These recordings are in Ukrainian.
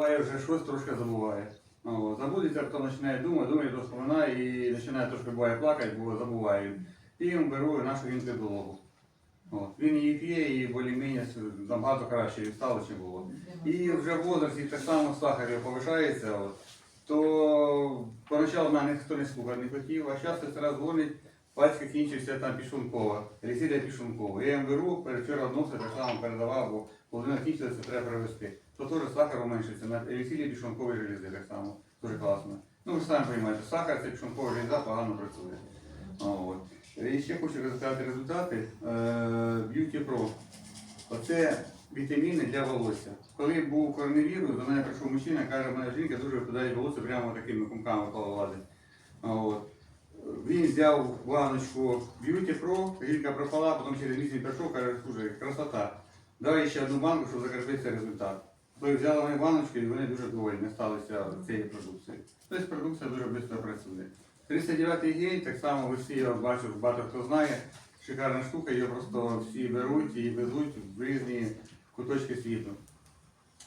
буває вже щось трошки забуває. О, забудеться, хто починає думати, думає, то вспоминає і починає трошки буває плакати, бо забуває. І я беру нашу гінкодологу. От. Він її п'є і більш-менш набагато краще стало, ніж було. І вже в возрасті так само сахар повишається, от, то поначалу мене ніхто не слухати не хотів, а зараз сестра дзвонить, батька кінчився там пішункова, Ресіля пішункова. Я їм беру, перевчора вносив, так само передавав, бо половина кінчилася, треба привезти. То теж сахар уменшиться, на Ресілі пішункові желези так само, дуже класно. Ну ви самі розумієте, сахар це пішункова железа погано працює. От. І ще хочу розказати результати. Е, Beauty Pro. Оце вітаміни для волосся. Коли був коронавірус, до мене прийшов мужчина, каже, моя жінка дуже випадає волосся прямо такими кумками. А От. Він взяв баночку Beauty Pro, жінка пропала, потім через місяць прийшов, каже, слушай, красота. Давай ще одну банку, щоб закріпити цей результат. То взяла вони баночки і вони дуже довольні сталися цією продукцією. Тобто продукція дуже швидко працює. 39-й гель, так само ви всі його бачите, багато хто знає. Шикарна штука, її просто всі беруть і везуть в різні куточки світу.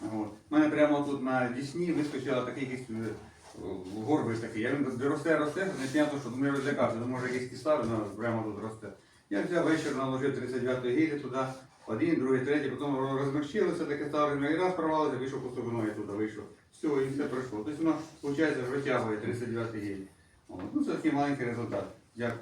У мене прямо тут на Дісні вискочила такий якийсь горбик такий. Я він росте, росте, не знято, що думаю, розлякався, думаю, може якісь кистави, вона прямо тут росте. Я взяв вечір, наложив 39-ї гелі туди, один, другий, третій, потім розмягчилося, таке стало, і раз порвалося, вийшов по ноги туди, вийшов. Все, і все пройшло. Тобто воно, виходить, витягує 39-й гелі. Ну, це такий маленький результат. Дякую.